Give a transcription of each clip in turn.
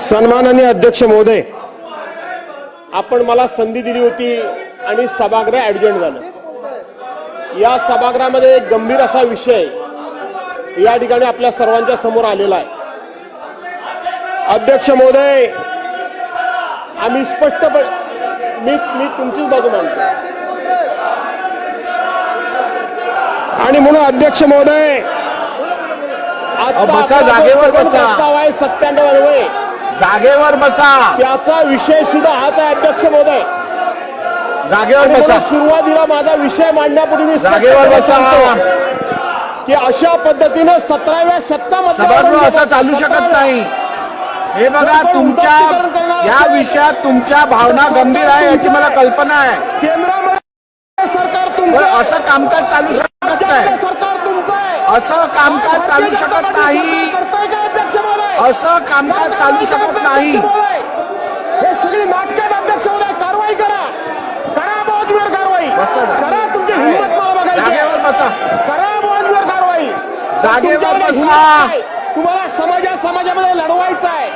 सन्माननीय अध्यक्ष महोदय आपण मला संधी दिली होती आणि सभागृह ऍडजंट झालं. या सभागृहामध्ये एक गंभीर असा विषय या ठिकाणी आपल्या सर्वांच्या समोर आलेला आहे. अध्यक्ष महोदय आम्ही स्पष्टपणे मी मी तुमचीच बाजू मानतो. आणि म्हणून अध्यक्ष महोदय आता जागेवर. प्रस्ताव आहे सत्त्याण्णव अन्वये. जागेवर बसा. त्याचा विषय सुद्धा हाच आहे अध्यक्ष महोदय. जागेवर बसा. सुरुवातीला माझा विषय मांडण्यापूर्वी मी जागेवर बसा. की अशा पद्धतीनं सतराव्या शतकामध्ये सभागृह असं चालू शकत नाही. हे बघा तुमच्या या विषयात तुमच्या भावना गंभीर आहे याची मला कल्पना आहे. केंद्रामध्ये सरकार पण तुमचं असं कामकाज चालू शकत नाही. सरकार तुमचं आहे. असं कामकाज चालू शकत नाही करताय का अध्यक्ष महोदय असं कामकाज चालू शकत नाही. हे सगळी नाटक अध्यक्ष महोदय कारवाई करा. करा बहुजमेर कारवाई. करा तुमची हिंमत मला बघायची आहे. जागेवर बसा. करा बहुजमेर कारवाई. जागेवर बसा. आहे. तुम्हाला समाजा समाजामध्ये लढवायचं आहे.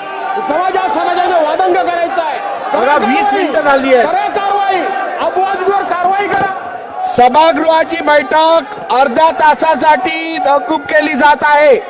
समाजा समाजामध्ये वादंग करायचं आहे. करा वीस. मिनिटं झाली आहेत. करा कारवाई. अबोजमेर कारवाई करा. सभागृहाची बैठक अर्ध्या तासासाठी तहकूब केली जात आहे.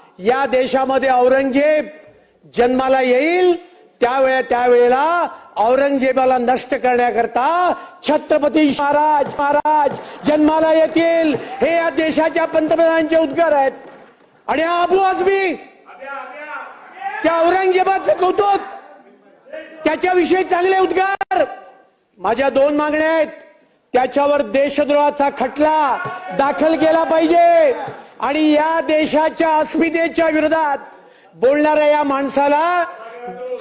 या देशामध्ये औरंगजेब जन्माला येईल त्यावेळे त्यावेळेला औरंगजेबाला नष्ट करण्याकरता छत्रपती महाराज महाराज जन्माला येतील. हे या देशाच्या पंतप्रधानांचे उद्गार आहेत. आणि हा अबू आजमी त्या औरंगजेबाचं कौतुक त्याच्याविषयी चांगले उद्गार. माझ्या दोन मागण्या आहेत. त्याच्यावर देशद्रोहाचा खटला दाखल केला पाहिजे. आणि या देशाच्या अस्मितेच्या विरोधात बोलणाऱ्या या माणसाला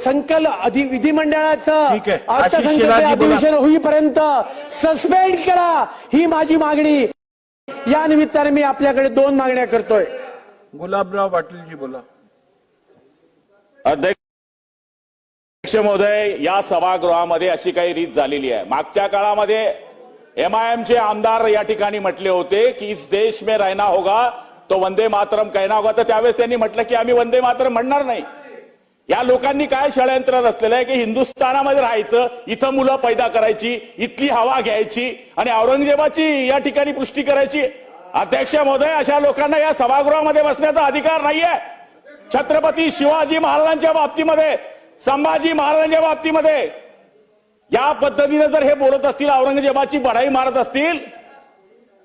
संकल अधि विधिमंडळाचं अर्थसंकल्प. अधिवेशन होईपर्यंत सस्पेंड करा ही माझी मागणी. या निमित्ताने मी आपल्याकडे दोन मागण्या करतोय. गुलाबराव पाटीलजी बोला. अध्यक्ष महोदय या सभागृहामध्ये अशी काही रीत झालेली आहे. मागच्या काळामध्ये एमआयएमचे आमदार या ठिकाणी म्हटले होते की इस देश में रहना होगा तो वंदे मातरम कहना होगा तर त्यावेळेस त्यांनी म्हटलं की आम्ही वंदे मातरम म्हणणार नाही. या लोकांनी काय षडयंत्र रचलेलं आहे की हिंदुस्थानामध्ये राहायचं इथं मुलं पैदा करायची इथली हवा घ्यायची आणि औरंगजेबाची या ठिकाणी पुष्टी करायची. अध्यक्ष महोदय अशा लोकांना या सभागृहामध्ये बसण्याचा अधिकार नाहीये. छत्रपती शिवाजी महाराजांच्या बाबतीमध्ये संभाजी महाराजांच्या बाबतीमध्ये या पद्धतीने जर हे बोलत असतील औरंगजेबाची बढाई मारत असतील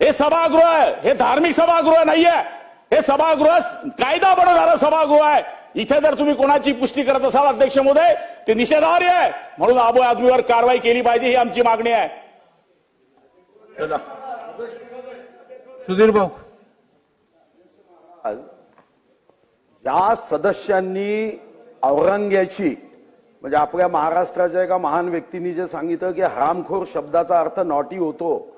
हे सभागृह आहे. हे धार्मिक सभागृह नाहीये. हे सभागृह कायदा बनवणारं सभागृह आहे. इथे जर तुम्ही कोणाची पुष्टी करत असाल अध्यक्ष महोदय ते निषेधार्ह आहे. म्हणून आबो आदमीवर कारवाई केली पाहिजे ही आमची मागणी आहे. चला. सुधीर भाऊ. ज्या सदस्यांनी औरंग्याची म्हणजे आपल्या महाराष्ट्राच्या एका महान व्यक्तींनी जे सांगितलं की हरामखोर शब्दाचा अर्थ नॉटी होतो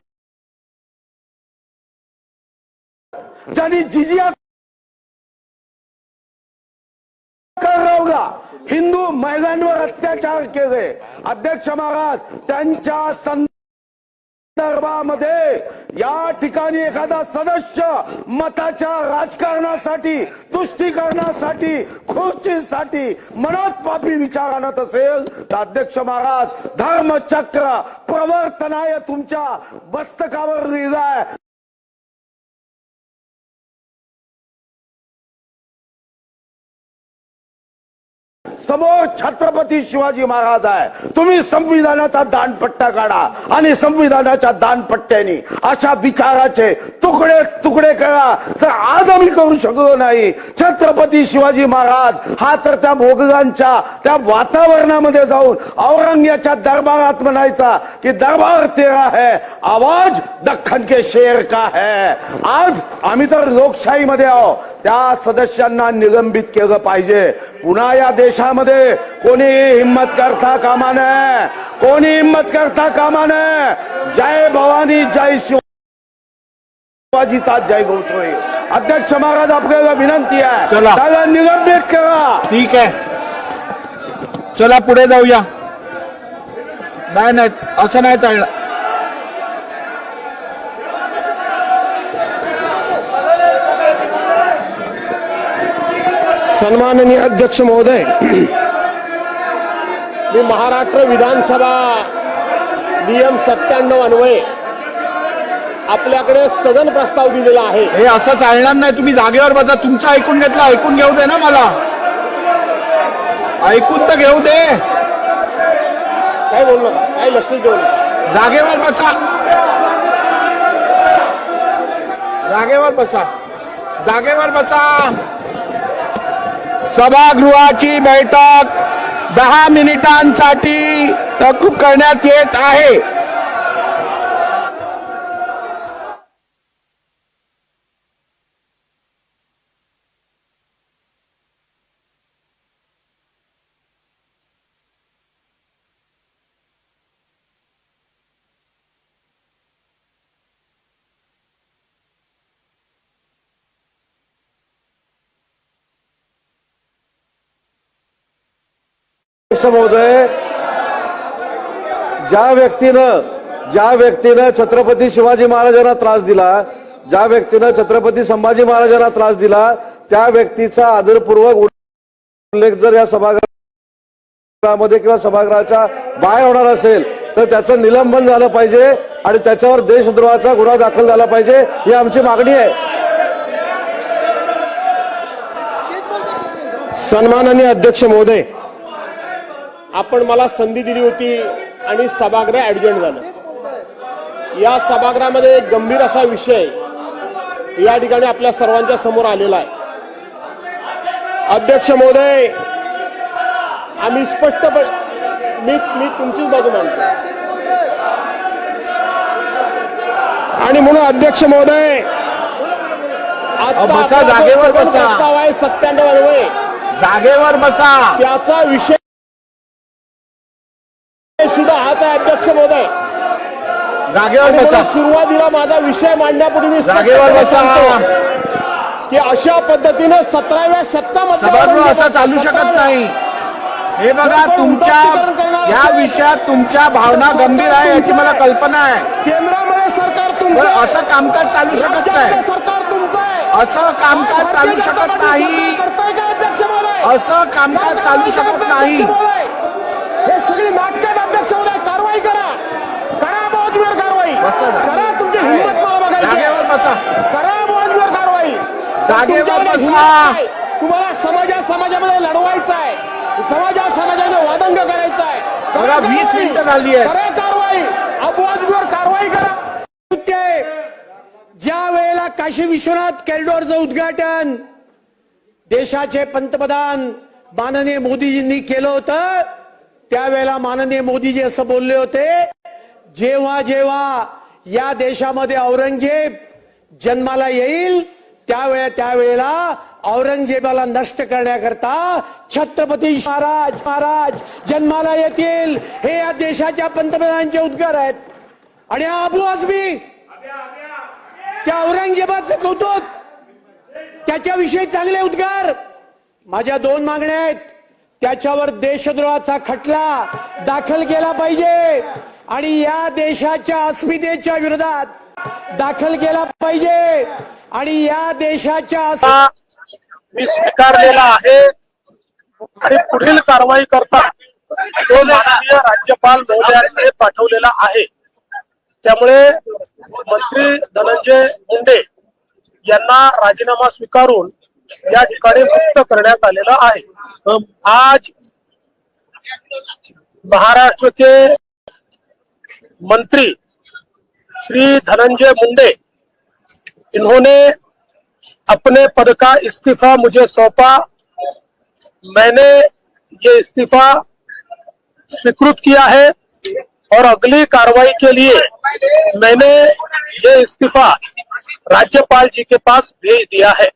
ज्यांनी जिजिया करवला हिंदू महिलांवर अत्याचार केले. अध्यक्ष महाराज त्यांच्या संदर्भामध्ये या ठिकाणी एखादा सदस्य मताच्या राजकारणासाठी तुष्टीकरणासाठी खुर्चीसाठी मनात पापी विचार आणत असेल तर अध्यक्ष महाराज धर्मचक्र प्रवर्तनाय तुमच्या मस्तकावर लिहिलाय. समोर छत्रपती शिवाजी महाराज आहे. तुम्ही संविधानाचा दानपट्टा काढा आणि संविधानाच्या दानपट्ट्याने अशा विचाराचे तुकडे तुकडे करा. जर आज आम्ही करू शकलो नाही छत्रपती शिवाजी महाराज हा तर त्या मोगलांच्या त्या वातावरणामध्ये जाऊन औरंग्याच्या दरबारात म्हणायचा की दरबार तेरा है आवाज दख्खन के शेर का है. आज आम्ही तर लोकशाहीमध्ये आहो त्या सदस्यांना निलंबित केलं पाहिजे. पुन्हा या देशात देशामध्ये कोणी हिंमत करता कामा नये कोणी हिंमत करता कामा नये. जय भवानी जय शिव शिवाजीचा जय घोष होईल अध्यक्ष महाराज आपल्याला विनंती आहे. चला. त्याला निलंबित करा. ठीक आहे. चला पुढे जाऊया. नाही नाही असं नाही चाललं सन्माननीय अध्यक्ष महोदय मी महाराष्ट्र विधानसभा नियम सत्त्याण्णव अन्वये आपल्याकडे स्थगन प्रस्ताव दिलेला आहे. हे असं चालणार नाही. तुम्ही जागेवर बसा. तुमचं ऐकून घेतलं ऐकून घेऊ दे ना मला. ऐकून तर घेऊ दे. काय बोलू नका? काय लक्ष देऊ नका? जागेवर बसा. जागेवर बसा. जागेवर बसा. सभागृहाची बैठक दहा मिनिटांसाठी तहकूब करण्यात येत आहे. अध्यक्ष महोदय ज्या व्यक्तीनं ज्या व्यक्तीनं छत्रपती शिवाजी महाराजांना त्रास दिला ज्या व्यक्तीनं छत्रपती संभाजी महाराजांना त्रास दिला त्या व्यक्तीचा आदरपूर्वक उल्लेख जर या सभागृहामध्ये किंवा सभागृहाच्या बाहेर होणार असेल तर त्याचं निलंबन झालं पाहिजे आणि त्याच्यावर देशद्रोहाचा गुन्हा दाखल झाला पाहिजे ही आमची मागणी आहे. सन्माननीय अध्यक्ष महोदय आपण मला संधी दिली होती आणि सभागृह ऍडजंट झालं. या सभागृहामध्ये एक गंभीर असा विषय या ठिकाणी आपल्या सर्वांच्या समोर आलेला आहे. अध्यक्ष महोदय आम्ही स्पष्टपणे मी मी तुमचीच बाजू मानतो. आणि म्हणून अध्यक्ष महोदय जागेवर बसा. प्रस्ताव आहे सत्त्याण्णव जागेवर बसा. त्याचा विषय सुद्धा आहे अध्यक्ष महोदय. जागेवर बसा. सुरुवातीला माझा विषय मांडण्यापूर्वी मी जागेवर बसा. की अशा पद्धतीनं सतराव्या शतकामध्ये सभागृह असं चालू शकत नाही. हे बघा तुमच्या या विषयात तुमच्या भावना गंभीर आहे याची मला कल्पना आहे. केंद्रामध्ये सरकार तुमचं. असं कामकाज चालू शकत नाही. सरकार तुमचं असं कामकाज चालू शकत नाही. असं कामकाज चालू शकत नाही हे सगळी नाटक आहेत अध्यक्ष महोदय कारवाई करा करा बोजवीर कारवाई बसा जा. करा तुमची हिंमत मला बघायची आहे. जागेवर बसा करा कारवाई जागेवर बसा. आहे. तुम्हाला समाजा समाजामध्ये लढवायचं आहे समाजा समाजाचे वादंग करायचं आहे करा वीस. मिनिटं झाली. करा कारवाई अबोजवीर कारवाई करा कृत्य आहे. ज्या वेळेला काशी विश्वनाथ कॉरिडॉरचं उद्घाटन देशाचे पंतप्रधान माननीय मोदीजींनी केलं होतं त्यावेळेला माननीय मोदीजी असं बोलले होते जेव्हा जेव्हा या देशामध्ये औरंगजेब जन्माला येईल त्यावेळे त्यावेळेला औरंगजेबाला नष्ट करण्याकरता छत्रपती महाराज महाराज जन्माला येतील. हे या देशाच्या पंतप्रधानांचे उद्गार आहेत. आणि हा अबू त्या औरंगजेबाचं कौतुक त्याच्याविषयी चांगले उद्गार. माझ्या दोन मागण्या आहेत. त्याच्यावर देशद्रोहाचा खटला दाखल केला पाहिजे. आणि या देशाच्या अस्मितेच्या विरोधात दाखल केला पाहिजे. आणि या देशाच्या मी स्वीकारलेला आहे. आणि पुढील कारवाई करता तो माननीय राज्यपाल महोदयांकडे पाठवलेला आहे. त्यामुळे मंत्री धनंजय मुंडे यांना राजीनामा स्वीकारून या ठिकाणी मुक्त करण्यात आलेला आहे. आज महाराष्ट्राचे मंत्री श्री धनंजय मुंडे इन्होंने अपने पद का इस्तीफा मुझे सौंपा मैंने ये इस्तीफा स्वीकृत किया है और अगली कार्रवाई के लिए मैंने ये इस्तीफा राज्यपाल जी के पास भेज दिया है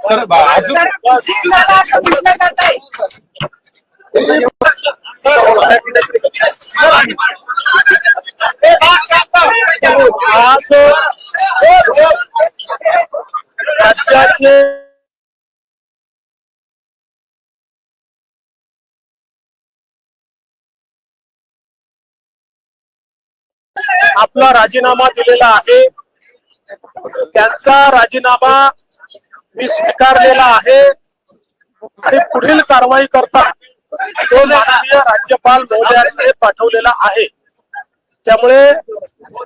सर सर आज राज्याचे आपला राजीनामा दिलेला आहे. त्यांचा राजीनामा मी स्वीकारलेला आहे. आणि पुढील कारवाई करता तो माननीय राज्यपाल महोदयांकडे पाठवलेला आहे. त्यामुळे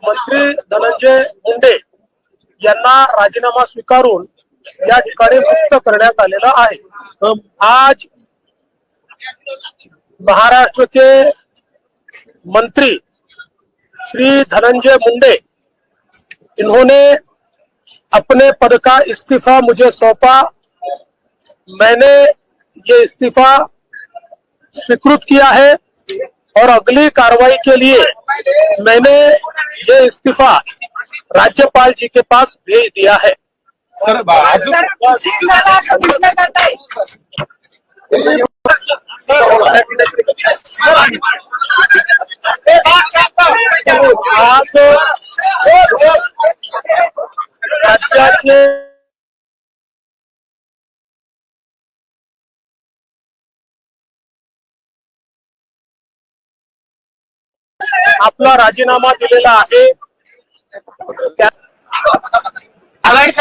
मंत्री धनंजय मुंडे यांना राजीनामा स्वीकारून या ठिकाणी मुक्त करण्यात आलेला आहे. आज महाराष्ट्र के मंत्री श्री धनंजय मुंडे इन्होंने अपने पद का इस्तीफा मुझे सौंपा। मैंने ये इस्तीफा स्वीकृत किया है। और अगली कार्रवाई के लिए मैंने ये इस्तीफा राज्यपाल जी के पास भेज दिया है। सर सर आपला राजीनामा दिलेला आहे. आघाडी